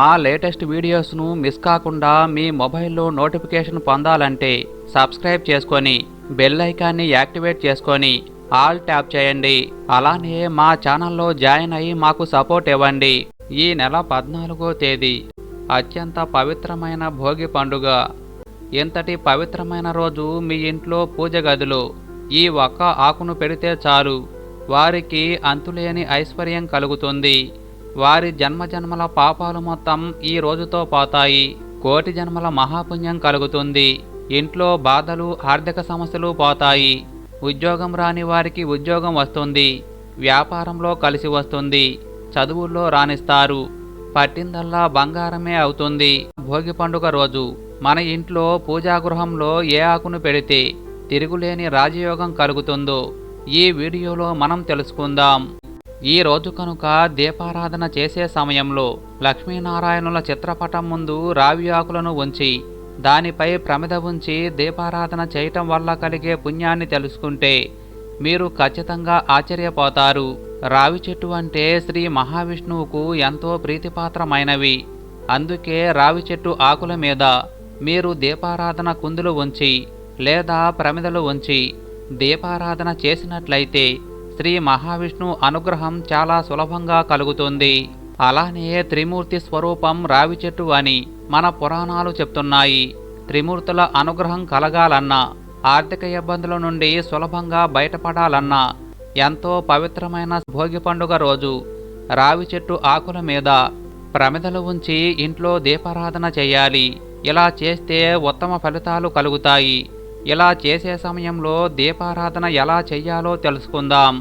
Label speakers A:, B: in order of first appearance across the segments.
A: మా latest వీడియోస్ను miss కాకుండా మీ మొబైల్లో నోటిఫికేషన్ పొందాలంటే సబ్స్క్రైబ్ చేసుకొని బెల్ ఐకాన్ని యాక్టివేట్ చేసుకొని ఆల్ ట్యాప్ చేయండి. అలానే మా ఛానల్లో జాయిన్ అయ్యి మాకు సపోర్ట్ ఇవ్వండి. ఈ నెల పద్నాలుగో తేదీ. అత్యంత పవిత్రమైన భోగి పండుగ. ఇంతటి పవిత్రమైన రోజు మీ ఇంట్లో పూజ గదిలో ఈ ఒక్క ఆకును పెడితే చాలు. వారికి అంతులేని ఐశ్వర్యం కలుగుతుంది. వారి జన్మజన్మల పాపాలు మొత్తం ఈ రోజుతో పోతాయి. కోటి జన్మల మహాపుణ్యం కలుగుతుంది. ఇంట్లో బాధలు ఆర్థిక సమస్యలు పోతాయి. ఉద్యోగం రాని వారికి ఉద్యోగం వస్తుంది. వ్యాపారంలో కలిసి వస్తుంది. చదువుల్లో రాణిస్తారు. పట్టిందల్లా బంగారమే అవుతుంది. భోగి పండుగ రోజు మన ఇంట్లో పూజాగృహంలో ఏ ఆకును పెడితే తిరుగులేని రాజయోగం కలుగుతుందో ఈ వీడియోలో మనం తెలుసుకుందాం. ఈ రోజు కనుక దీపారాధన చేసే సమయంలో లక్ష్మీనారాయణుల చిత్రపటం ముందు రావి ఆకులను ఉంచి దానిపై ప్రమిద ఉంచి దీపారాధన చేయటం వల్ల కలిగే పుణ్యాన్ని తెలుసుకుంటే మీరు ఖచ్చితంగా ఆశ్చర్యపోతారు. రావి చెట్టు అంటే శ్రీ మహావిష్ణువుకు ఎంతో ప్రీతిపాత్రమైనవి. అందుకే రావి చెట్టు ఆకుల మీద మీరు దీపారాధన కుందులు ఉంచి లేదా ప్రమిదలు ఉంచి దీపారాధన చేసినట్లయితే శ్రీ మహావిష్ణు అనుగ్రహం చాలా సులభంగా కలుగుతుంది. అలానే త్రిమూర్తి స్వరూపం రావి చెట్టు అని మన పురాణాలు చెప్తున్నాయి. త్రిమూర్తుల అనుగ్రహం కలగాలన్నా ఆర్థిక ఇబ్బందుల నుండి సులభంగా బయటపడాలన్నా ఎంతో పవిత్రమైన భోగి పండుగ రోజు రావి చెట్టు ఆకుల మీద ప్రమిదలు ఉంచి ఇంట్లో దీపారాధన చేయాలి. ఇలా చేస్తే ఉత్తమ ఫలితాలు కలుగుతాయి. ఇలా చేసే సమయంలో దీపారాధన ఎలా చెయ్యాలో తెలుసుకుందాం.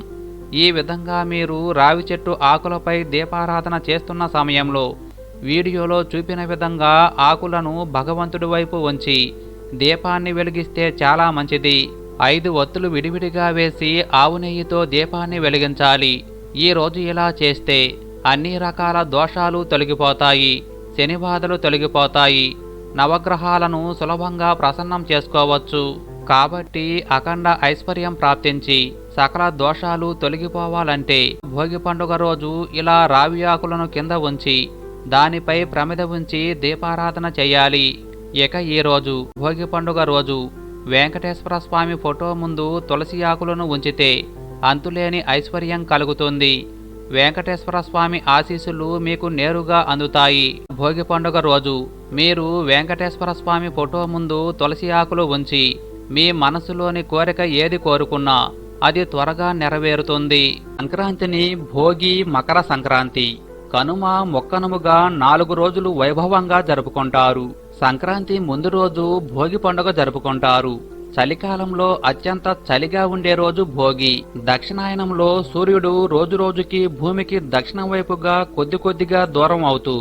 A: ఈ విధంగా మీరు రావి చెట్టు ఆకులపై దీపారాధన చేస్తున్న సమయంలో వీడియోలో చూపిన విధంగా ఆకులను భగవంతుడి వైపు ఉంచి దీపాన్ని వెలిగిస్తే చాలా మంచిది. ఐదు ఒత్తులు విడివిడిగా వేసి ఆవు నెయ్యితో దీపాన్ని వెలిగించాలి. ఈ రోజు ఇలా చేస్తే అన్ని రకాల దోషాలు తొలగిపోతాయి శనిబాధలు తొలగిపోతాయి. నవగ్రహాలను సులభంగా ప్రసన్నం చేసుకోవచ్చు. కాబట్టి అఖండ ఐశ్వర్యం ప్రాప్తించి సకల దోషాలు తొలగిపోవాలంటే భోగి పండుగ రోజు ఇలా రావి ఆకులను కింద ఉంచి దానిపై ప్రమిద ఉంచి దీపారాధన చేయాలి. ఇక ఈ రోజు భోగి పండుగ రోజు వెంకటేశ్వర స్వామి ఫోటో ముందు తులసి ఆకులను ఉంచితే అంతులేని ఐశ్వర్యం కలుగుతుంది. వెంకటేశ్వర స్వామి ఆశీస్సులు మీకు నేరుగా అందుతాయి. భోగి పండుగ రోజు మీరు వెంకటేశ్వర స్వామి ఫోటో ముందు తులసి ఆకులు ఉంచి మీ మనసులోని కోరిక ఏది కోరుకున్నా అది త్వరగా నెరవేరుతుంది. సంక్రాంతిని భోగి మకర సంక్రాంతి కనుమ మొక్కనుముగా నాలుగు రోజులు వైభవంగా జరుపుకుంటారు. సంక్రాంతి ముందు రోజు భోగి పండుగ జరుపుకుంటారు. చలికాలంలో అత్యంత చలిగా ఉండే రోజు భోగి. దక్షిణాయనంలో సూర్యుడు రోజురోజుకి భూమికి దక్షిణం వైపుగా కొద్ది కొద్దిగా దూరం అవుతూ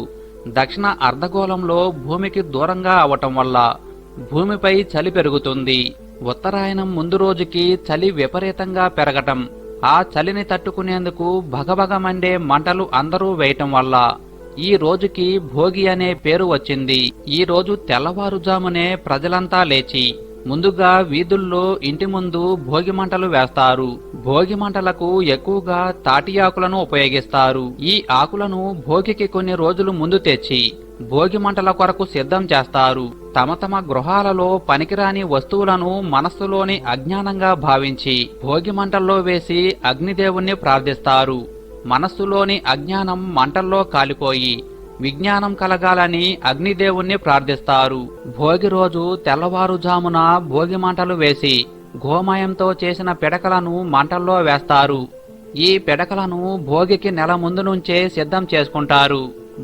A: దక్షిణ అర్ధగోళంలో భూమికి దూరంగా అవటం వల్ల భూమిపై చలి పెరుగుతుంది. ఉత్తరాయణం ముందు రోజుకి చలి విపరీతంగా పెరగటం ఆ చలిని తట్టుకునేందుకు భగభగమండే మంటలు అందరూ వేయటం వల్ల ఈ రోజుకి భోగి అనే పేరు వచ్చింది. ఈ రోజు తెల్లవారుజామునే ప్రజలంతా లేచి ముందుగా వీధుల్లో ఇంటి ముందు భోగి మంటలు వేస్తారు. భోగి మంటలకు ఎక్కువగా తాటి ఆకులను ఉపయోగిస్తారు. ఈ ఆకులను భోగికి కొన్ని రోజులు ముందు తెచ్చి భోగి మంటల కొరకు సిద్ధం చేస్తారు. తమ తమ గృహాలలో పనికిరాని వస్తువులను మనస్సులోని అజ్ఞానంగా భావించి భోగి మంటల్లో వేసి అగ్నిదేవుణ్ణి ప్రార్థిస్తారు. మనస్సులోని అజ్ఞానం మంటల్లో కాలిపోయి విజ్ఞానం కలగాలని అగ్నిదేవుణ్ణి ప్రార్థిస్తారు. భోగి రోజు తెల్లవారుజామున భోగి మంటలు వేసి గోమయంతో చేసిన పిడకలను మంటల్లో వేస్తారు. ఈ పిడకలను భోగికి నెల ముందు నుంచే సిద్ధం చేసుకుంటారు.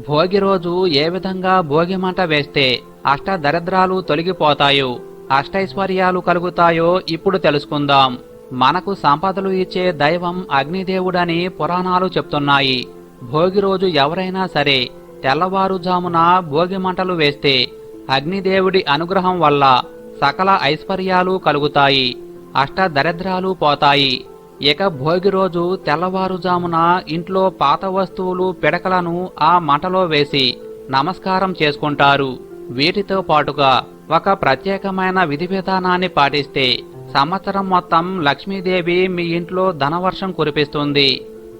A: భోగి రోజు ఏ విధంగా భోగి మంట వేస్తే అష్ట దరిద్రాలు తొలగిపోతాయో అష్టైశ్వర్యాలు కలుగుతాయో ఇప్పుడు తెలుసుకుందాం. మనకు సంపదలు ఇచ్చే దైవం అగ్నిదేవుడని పురాణాలు చెప్తున్నాయి. భోగి రోజు ఎవరైనా సరే తెల్లవారుజామున భోగి మంటలు వేస్తే అగ్నిదేవుడి అనుగ్రహం వల్ల సకల ఐశ్వర్యాలు కలుగుతాయి అష్ట దరిద్రాలు పోతాయి. ఇక భోగి రోజు తెల్లవారుజామున ఇంట్లో పాత వస్తువులు పిడకలను ఆ మంటలో వేసి నమస్కారం చేసుకుంటారు. వీటితో పాటుగా ఒక ప్రత్యేకమైన విధి విధానాన్ని పాటిస్తే సంవత్సరం మొత్తం లక్ష్మీదేవి మీ ఇంట్లో ధనవర్షం కురిపిస్తుంది.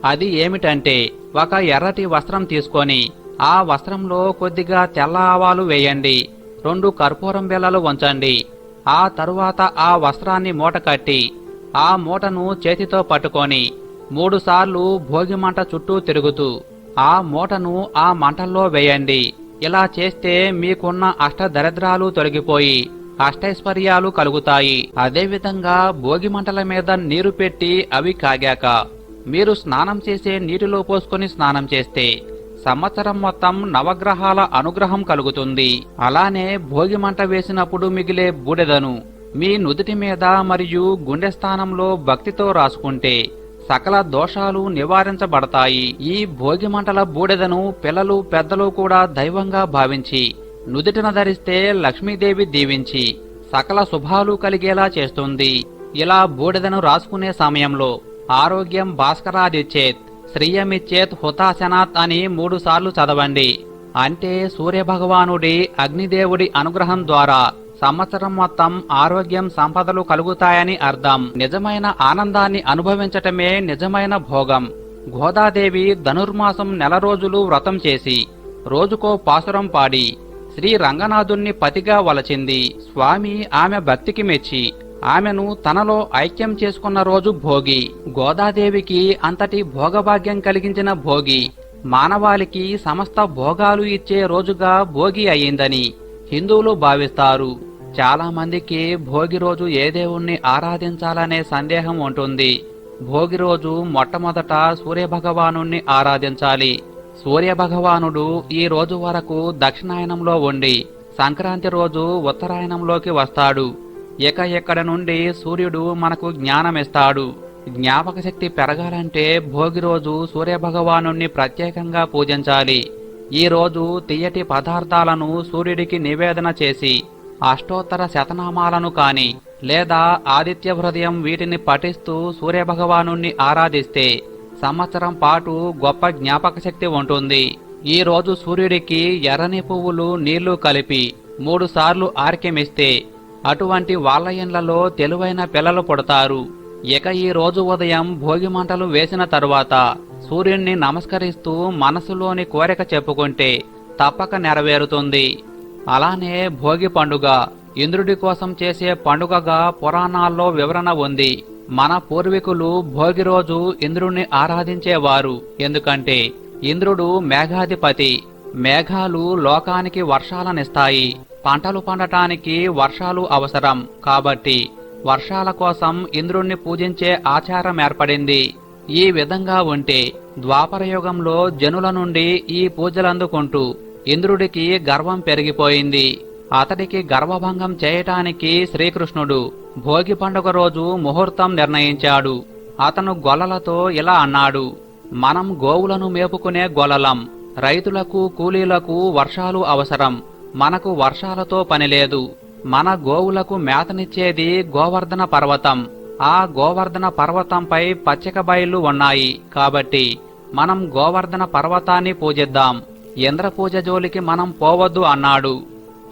A: అది ఏమిటంటే ఒక ఎర్రటి వస్త్రం తీసుకొని ఆ వస్త్రంలో కొద్దిగా తెల్ల ఆవాలు వేయండి. రెండు కర్పూరం బిళ్ళలు ఉంచండి ఆ తరువాత ఆ వస్త్రాన్ని మూట కట్టి ఆ మూటను చేతితో పట్టుకొని మూడుసార్లు భోగి మంట చుట్టూ తిరుగుతూ ఆ మూటను ఆ మంటల్లో వేయండి. ఇలా చేస్తే మీకున్న అష్టదరిద్రాలు తొలగిపోయి అష్టైశ్వర్యాలు కలుగుతాయి. అదేవిధంగా భోగి మంటల మీద నీరు పెట్టి అవి కాగాక మీరు స్నానం చేసే నీటిలో పోసుకొని స్నానం చేస్తే సంవత్సరం మొత్తం నవగ్రహాల అనుగ్రహం కలుగుతుంది. అలానే భోగి మంట వేసినప్పుడు మిగిలే బూడెదను మీ నుదుటి మీద మరియు గుండె స్థానంలో భక్తితో రాసుకుంటే సకల దోషాలు నివారించబడతాయి. ఈ భోగి మంటల బూడెదను పిల్లలు పెద్దలు కూడా దైవంగా భావించి నుదుటిన ధరిస్తే లక్ష్మీదేవి దీవించి సకల శుభాలు కలిగేలా చేస్తుంది. ఇలా బూడిదను రాసుకునే సమయంలో ఆరోగ్యం భాస్కరాదిచ్చేత్ శ్రీయమిచ్చేత్ హుతాశనాత్ అని మూడు సార్లు చదవండి. అంటే సూర్యభగవానుడి అగ్నిదేవుడి అనుగ్రహం ద్వారా సంవత్సరం మొత్తం ఆరోగ్యం సంపదలు కలుగుతాయని అర్థం. నిజమైన ఆనందాన్ని అనుభవించటమే నిజమైన భోగం. గోదాదేవి ధనుర్మాసం నెల రోజులు వ్రతం చేసి రోజుకో పాసురం పాడి శ్రీ రంగనాథుణ్ణి పతిగా వలచింది. స్వామి ఆమె భక్తికి మెచ్చి ఆమెను తనలో ఐక్యం చేసుకున్న రోజు భోగి. గోదాదేవికి అంతటి భోగభాగ్యం కలిగించిన భోగి. మానవాళికి సమస్త భోగాలు ఇచ్చే రోజుగా భోగి అయిందని హిందువులు భావిస్తారు. చాలా మందికి భోగి రోజు ఏ దేవుణ్ణి ఆరాధించాలనే సందేహం ఉంటుంది. భోగి రోజు మొట్టమొదట సూర్యభగవాను ఆరాధించాలి. సూర్యభగవానుడు ఈ రోజు వరకు దక్షిణాయనంలో ఉండి సంక్రాంతి రోజు ఉత్తరాయణంలోకి వస్తాడు. ఇక ఇక్కడ నుండి సూర్యుడు మనకు జ్ఞానమిస్తాడు. జ్ఞాపక శక్తి పెరగాలంటే భోగి రోజు సూర్యభగవాను ప్రత్యేకంగా పూజించాలి. ఈ రోజు తీయటి పదార్థాలను సూర్యుడికి నివేదన చేసి అష్టోత్తర శతనామాలను కాని లేదా ఆదిత్య హృదయం వీటిని పఠిస్తూ సూర్యభగవాను ఆరాధిస్తే సంవత్సరం పాటు గొప్ప జ్ఞాపక శక్తి ఉంటుంది. ఈ రోజు సూర్యుడికి ఎర్రని పువ్వులు నీళ్ళు కలిపి మూడుసార్లు ఆర్కెమిస్తే అటువంటి వాళ్ళ ఇండ్లలో తెలివైన పిల్లలు పుడతారు. ఇక ఈ రోజు ఉదయం భోగి మంటలు వేసిన తరువాత సూర్యుణ్ణి నమస్కరిస్తూ మనసులోని కోరిక చెప్పుకుంటే తప్పక నెరవేరుతుంది. అలానే భోగి పండుగ ఇంద్రుడి కోసం చేసే పండుగగా పురాణాల్లో వివరణ ఉంది. మన పూర్వీకులు భోగి రోజు ఇంద్రుణ్ణి ఆరాధించేవారు. ఎందుకంటే ఇంద్రుడు మేఘాధిపతి. మేఘాలు లోకానికి వర్షాలనిస్తాయి. పంటలు పండటానికి వర్షాలు అవసరం. కాబట్టి వర్షాల కోసం ఇంద్రుణ్ణి పూజించే ఆచారం ఏర్పడింది. ఈ విధంగా ఉంటే ద్వాపరయుగంలో జనుల నుండి ఈ పూజలందుకుంటూ ఇంద్రుడికి గర్వం పెరిగిపోయింది. అతడికి గర్వభంగం చేయటానికి శ్రీకృష్ణుడు భోగి పండుగ రోజు ముహూర్తం నిర్ణయించాడు. అతను గొల్లలతో ఇలా అన్నాడు మనం గోవులను మేపుకునే గొల్లలం. రైతులకు కూలీలకు వర్షాలు అవసరం. మనకు వర్షాలతో పనిలేదు మన గోవులకు మేతనిచ్చేది గోవర్ధన పర్వతం. ఆ గోవర్ధన పర్వతంపై పచ్చిక బయళ్ళు ఉన్నాయి. కాబట్టి మనం గోవర్ధన పర్వతాన్ని పూజిద్దాం. ఇంద్రపూజ జోలికి మనం పోవద్దు అన్నాడు.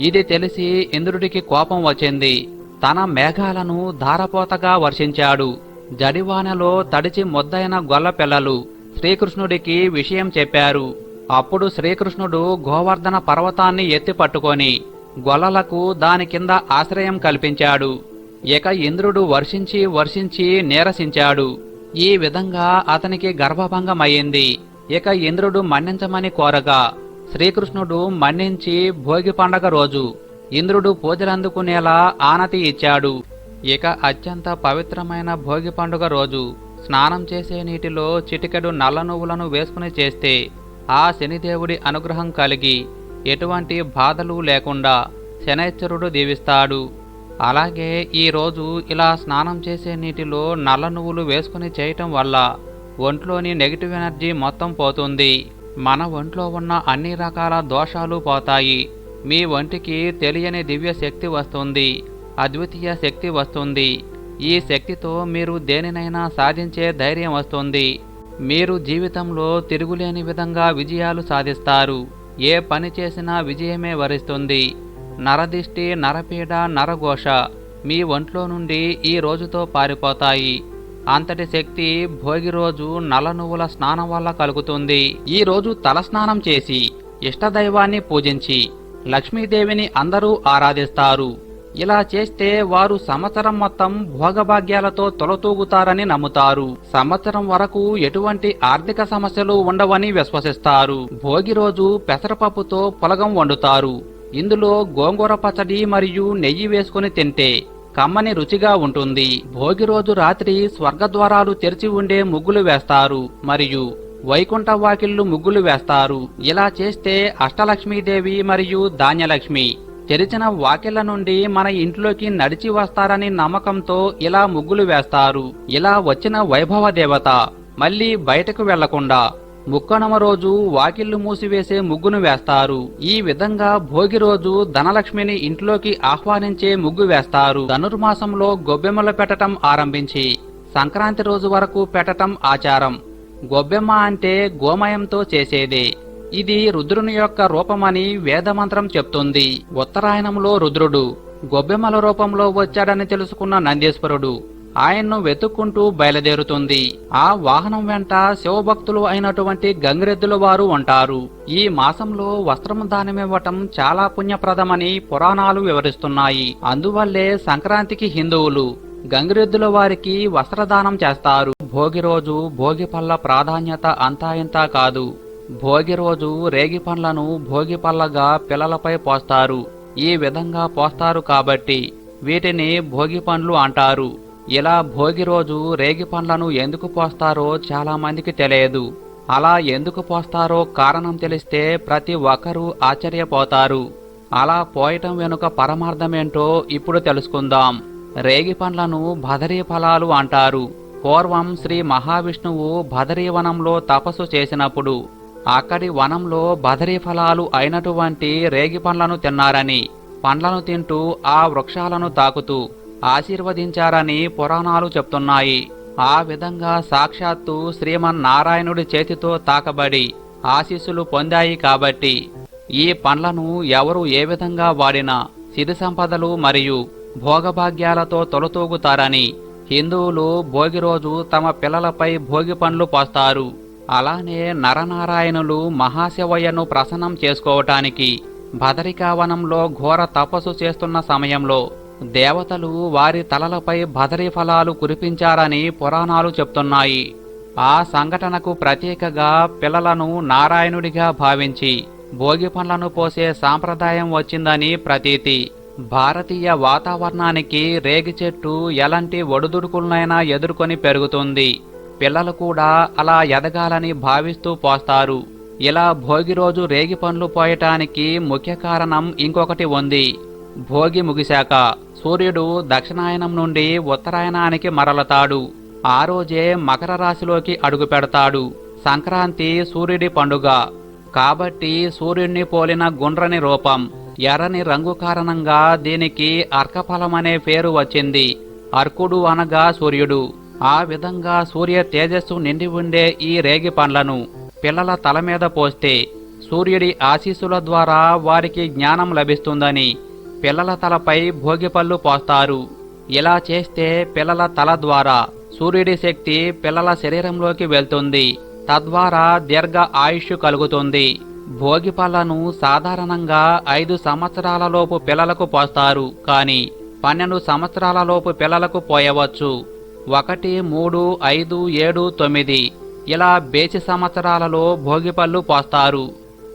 A: ఇది తెలిసి ఇంద్రుడికి కోపం వచ్చింది. తన మేఘాలను ధారపోతగా వర్షించాడు. జడివానలో తడిచి ముద్దైన గొల్ల పిల్లలు శ్రీకృష్ణుడికి విషయం చెప్పారు. అప్పుడు శ్రీకృష్ణుడు గోవర్ధన పర్వతాన్ని ఎత్తి పట్టుకొని గొలలకు దాని కింద ఆశ్రయం కల్పించాడు. ఇక ఇంద్రుడు వర్షించి వర్షించి నీరసించాడు. ఈ విధంగా అతనికి గర్భభంగమయ్యింది. ఇక ఇంద్రుడు మన్నించమని కోరగా శ్రీకృష్ణుడు మన్నించి భోగి పండగ రోజు ఇంద్రుడు పూజలందుకునేలా ఆనతి ఇచ్చాడు. ఇక అత్యంత పవిత్రమైన భోగి పండుగ రోజు స్నానం చేసే నీటిలో చిటికెడు నల్ల నువ్వులను వేసుకుని చేస్తే ఆ శనిదేవుడి అనుగ్రహం కలిగి ఎటువంటి బాధలు లేకుండా శనైశ్వరుడు దీవిస్తాడు. అలాగే ఈరోజు ఇలా స్నానం చేసే నీటిలో నల్ల నువ్వులు వేసుకుని చేయటం వల్ల ఒంట్లోని నెగిటివ్ ఎనర్జీ మొత్తం పోతుంది. మన ఒంట్లో ఉన్న అన్ని రకాల దోషాలు పోతాయి. మీ ఒంటికి తెలియని దివ్య శక్తి వస్తుంది. అద్వితీయ శక్తి వస్తుంది. ఈ శక్తితో మీరు దేనినైనా సాధించే ధైర్యం వస్తుంది. మీరు జీవితంలో తిరుగులేని విధంగా విజయాలు సాధిస్తారు. ఏ పని చేసినా విజయమే వరిస్తుంది. నరదిష్టి నరపీడ నరఘోష మీ ఒంట్లో నుండి ఈ రోజుతో పారిపోతాయి. అంతటి శక్తి భోగి రోజు నల్ల నువ్వుల స్నానం వల్ల కలుగుతుంది. ఈ రోజు తలస్నానం చేసి ఇష్టదైవాన్ని పూజించి లక్ష్మీదేవిని అందరూ ఆరాధిస్తారు. ఇలా చేస్తే వారు సంవత్సరం మొత్తం భోగభాగ్యాలతో తొలతూగుతారని నమ్ముతారు. సంవత్సరం వరకు ఎటువంటి ఆర్థిక సమస్యలు ఉండవని విశ్వసిస్తారు. భోగి రోజు పెసరపప్పుతో పొలగం వండుతారు. ఇందులో గోంగూర పచ్చడి మరియు నెయ్యి వేసుకుని తింటే కమ్మని రుచిగా ఉంటుంది. భోగి రోజు రాత్రి స్వర్గద్వారాలు తెరిచి ఉండే ముగ్గులు వేస్తారు మరియు వైకుంఠ వాకిళ్ళు ముగ్గులు వేస్తారు. ఇలా చేస్తే అష్టలక్ష్మీదేవి మరియు ధాన్యలక్ష్మి తెరిచిన వాకిళ్ళ నుండి మన ఇంట్లోకి నడిచి వస్తారని నమ్మకంతో ఇలా ముగ్గులు వేస్తారు. ఇలా వచ్చిన వైభవ దేవత మళ్ళీ బయటకు వెళ్ళకుండా ముక్కనమ రోజు వాకిళ్ళు మూసివేసే ముగ్గును వేస్తారు. ఈ విధంగా భోగి రోజు ధనలక్ష్మిని ఇంట్లోకి ఆహ్వానించే ముగ్గు వేస్తారు. ధనుర్మాసంలో గొబ్బెమ్మలు పెట్టటం ఆరంభించి సంక్రాంతి రోజు వరకు పెట్టటం ఆచారం. గొబ్బెమ్మ అంటే గోమయంతో చేసేదే. ఇది రుద్రుని యొక్క రూపమని వేదమంత్రం చెప్తుంది. ఉత్తరాయణంలో రుద్రుడు గొబ్బెమ్మల రూపంలో వచ్చాడని తెలుసుకున్న నందీశ్వరుడు ఆయన్ను వెతుక్కుంటూ బయలుదేరుతుంది. ఆ వాహనం వెంట శివభక్తులు అయినటువంటి గంగిరెద్దుల వారు ఉంటారు. ఈ మాసంలో వస్త్రం దానమివ్వటం చాలా పుణ్యప్రదమని పురాణాలు వివరిస్తున్నాయి. అందువల్లే సంక్రాంతికి హిందువులు గంగిరెద్దుల వారికి వస్త్రదానం చేస్తారు. భోగి రోజు భోగి పళ్ళ ప్రాధాన్యత అంతా ఇంతా కాదు. భోగి రోజు రేగి పండ్లను భోగి పళ్ళగా పిల్లలపై పోస్తారు. ఈ విధంగా పోస్తారు కాబట్టి వీటిని భోగి పండ్లు అంటారు. ఇలా భోగి రోజు రేగి పండ్లను ఎందుకు పోస్తారో చాలామందికి తెలియదు. అలా ఎందుకు పోస్తారో కారణం తెలిస్తే ప్రతి ఒక్కరూ ఆశ్చర్యపోతారు. అలా పోయటం వెనుక పరమార్థమేంటో ఇప్పుడు తెలుసుకుందాం. రేగి పండ్లను భదరీ ఫలాలు అంటారు. పూర్వం శ్రీ మహావిష్ణువు భదరీవనంలో తపస్సు చేసినప్పుడు అక్కడి వనంలో బదరీ ఫలాలు అయినటువంటి రేగి పండ్లను తిన్నారని పండ్లను తింటూ ఆ వృక్షాలను తాకుతూ ఆశీర్వదించారని పురాణాలు చెప్తున్నాయి. ఆ విధంగా సాక్షాత్తు శ్రీమన్నారాయణుడి చేతితో తాకబడి ఆశీస్సులు పొందాయి కాబట్టి ఈ పండ్లను ఎవరు ఏ విధంగా వాడినా సిరి సంపదలు మరియు భోగభాగ్యాలతో తొలతూగుతారని హిందువులు భోగి రోజు తమ పిల్లలపై భోగి పండ్లు పోస్తారు. అలానే నరనారాయణులు మహాశివయ్యను ప్రసన్నం చేసుకోవటానికి భదరికావనంలో ఘోర తపస్సు చేస్తున్న సమయంలో దేవతలు వారి తలలపై భదరి ఫలాలు కురిపించారని పురాణాలు చెప్తున్నాయి. ఆ సంఘటనకు ప్రత్యేకగా పిల్లలను నారాయణుడిగా భావించి భోగి పండ్లను పోసే సాంప్రదాయం వచ్చిందని ప్రతీతి. భారతీయ వాతావరణానికి రేగి చెట్టు ఎలాంటి ఒడుదుడుకులనైనా ఎదుర్కొని పెరుగుతుంది. పిల్లలు కూడా అలా ఎదగాలని భావిస్తూ పోస్తారు. ఇలా భోగి రోజు రేగి పండ్లు పోయటానికి ముఖ్య కారణం ఇంకొకటి ఉంది. భోగి ముగిశాక సూర్యుడు దక్షిణాయనం నుండి ఉత్తరాయణానికి మరలతాడు. ఆ రోజే మకర రాశిలోకి అడుగు పెడతాడు. సంక్రాంతి సూర్యుడి పండుగ. కాబట్టి సూర్యుడిని పోలిన గుండ్రని రూపం ఎర్రని రంగు కారణంగా దీనికి అర్కఫలమనే పేరు వచ్చింది. అర్కుడు అనగా సూర్యుడు. ఆ విధంగా సూర్య తేజస్సు నిండి ఉండే ఈ రేగి పండ్లను పిల్లల తల మీద పోస్తే సూర్యుడి ఆశీస్సుల ద్వారా వారికి జ్ఞానం లభిస్తుందని పిల్లల తలపై భోగిపళ్ళు పోస్తారు. ఇలా చేస్తే పిల్లల తల ద్వారా సూర్యుడి శక్తి పిల్లల శరీరంలోకి వెళ్తుంది. తద్వారా దీర్ఘ ఆయుష్ కలుగుతుంది. భోగి పళ్ళను సాధారణంగా ఐదు సంవత్సరాలలోపు పిల్లలకు పోస్తారు. కానీ పన్నెండు సంవత్సరాలలోపు పిల్లలకు పోయవచ్చు. ఒకటి మూడు ఐదు ఏడు తొమ్మిది. ఇలా బేచి సంవత్సరాలలో భోగిపళ్ళు పోస్తారు.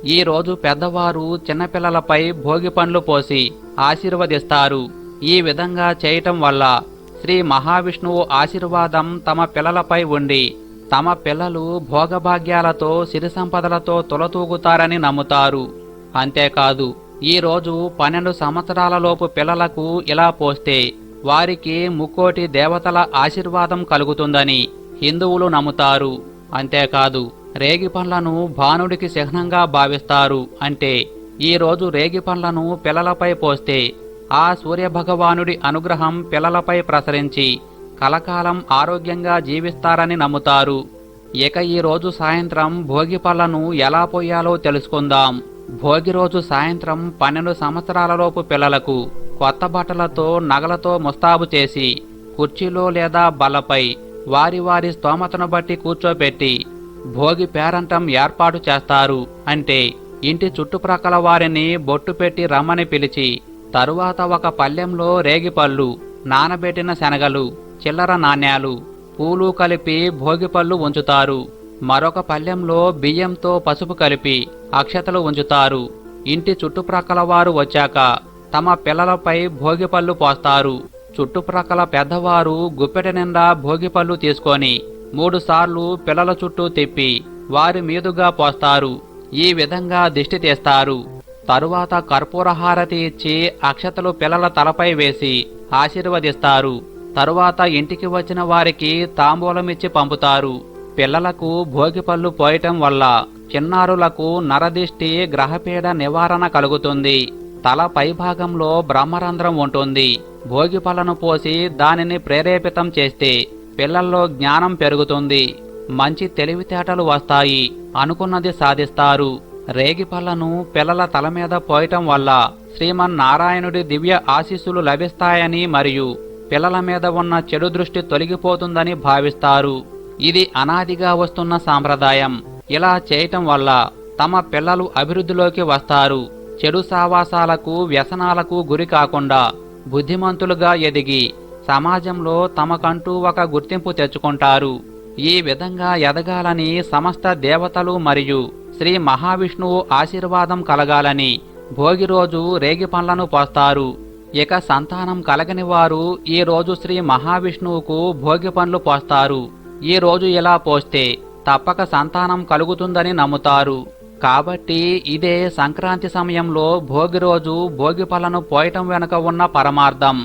A: ఈ రోజు పెద్దవారు చిన్నపిల్లలపై భోగిపండ్లు పోసి ఆశీర్వదిస్తారు. ఈ విధంగా చేయటం వల్ల శ్రీ మహావిష్ణువు ఆశీర్వాదం తమ పిల్లలపై ఉండి తమ పిల్లలు భోగభాగ్యాలతో సిరి సంపదలతో తులతూగుతారని నమ్ముతారు. అంతేకాదు ఈరోజు పన్నెండు సంవత్సరాలలోపు పిల్లలకు ఇలా పోస్తే వారికి ముక్కోటి దేవతల ఆశీర్వాదం కలుగుతుందని హిందువులు నమ్ముతారు. అంతేకాదు రేగి పండ్లను భానుడికి చిహ్నంగా భావిస్తారు అంటే ఈరోజు రేగి పండ్లను పిల్లలపై పోస్తే ఆ సూర్యభగవానుడి అనుగ్రహం పిల్లలపై ప్రసరించి కలకాలం ఆరోగ్యంగా జీవిస్తారని నమ్ముతారు. ఇక ఈరోజు సాయంత్రం భోగి పళ్ళను ఎలా పోయాలో తెలుసుకుందాం. భోగి రోజు సాయంత్రం పన్నెండు సంవత్సరాలలోపు పిల్లలకు కొత్త బట్టలతో నగలతో ముస్తాబు చేసి కుర్చీలో లేదా బలపై వారి వారి స్తోమతను బట్టి కూర్చోబెట్టి భోగి పేరంటం ఏర్పాటు చేస్తారు అంటే ఇంటి చుట్టుప్రక్కల వారిని బొట్టు పెట్టి రమ్మని పిలిచి తరువాత ఒక పల్లెంలో రేగిపళ్ళు నానబెట్టిన శనగలు చిల్లర నాణ్యాలు పూలు కలిపి భోగిపళ్ళు ఉంచుతారు. మరొక పల్లెంలో బియ్యంతో పసుపు కలిపి అక్షతలు ఉంచుతారు. ఇంటి చుట్టుప్రక్కల వారు వచ్చాక తమ పిల్లలపై భోగిపళ్ళు పోస్తారు. చుట్టుప్రక్కల పెద్దవారు గుప్పెట నిండా భోగిపళ్ళు తీసుకొని మూడుసార్లు పిల్లల చుట్టూ తిప్పి వారి మీదుగా పోస్తారు. ఈ విధంగా దిష్టి తీస్తారు. తరువాత కర్పూర హారతి ఇచ్చి అక్షతలు పిల్లల తలపై వేసి ఆశీర్వదిస్తారు. తరువాత ఇంటికి వచ్చిన వారికి తాంబూలమిచ్చి పంపుతారు. పిల్లలకు భోగిపళ్ళు పోయటం వల్ల చిన్నారులకు నరదిష్టి గ్రహపీడ నివారణ కలుగుతుంది. తల పైభాగంలో బ్రహ్మరంధ్రం ఉంటుంది. భోగిపలను పోసి దానిని ప్రేరేపితం చేస్తే పిల్లల్లో జ్ఞానం పెరుగుతుంది. మంచి తెలివితేటలు వస్తాయి. అనుకున్నది సాధిస్తారు. రేగిపళ్ళను పిల్లల తల మీద పోయటం వల్ల శ్రీమన్నారాయణుడి దివ్య ఆశీస్సులు లభిస్తాయని మరియు పిల్లల మీద ఉన్న చెడు దృష్టి తొలగిపోతుందని భావిస్తారు. ఇది అనాదిగా వస్తున్న సాంప్రదాయం. ఇలా చేయటం వల్ల తమ పిల్లలు అభివృద్ధిలోకి వస్తారు. చెడు సావాసాలకు వ్యసనాలకు గురి కాకుండా బుద్ధిమంతులుగా ఎదిగి సమాజంలో తమకంటూ ఒక గుర్తింపు తెచ్చుకుంటారు. ఈ విధంగా ఎదగాలని సమస్త దేవతలు మరియు శ్రీ మహావిష్ణువు ఆశీర్వాదం కలగాలని భోగి రోజు రేగి పండ్లను పోస్తారు. ఇక సంతానం కలగని వారు ఈ రోజు శ్రీ మహావిష్ణువుకు భోగి పండ్లు పోస్తారు. ఈ రోజు ఇలా పోస్తే తప్పక సంతానం కలుగుతుందని నమ్ముతారు. కాబట్టి ఇదే సంక్రాంతి సమయంలో భోగి రోజు భోగి పళ్ళను పోయటం వెనుక ఉన్న పరమార్థం.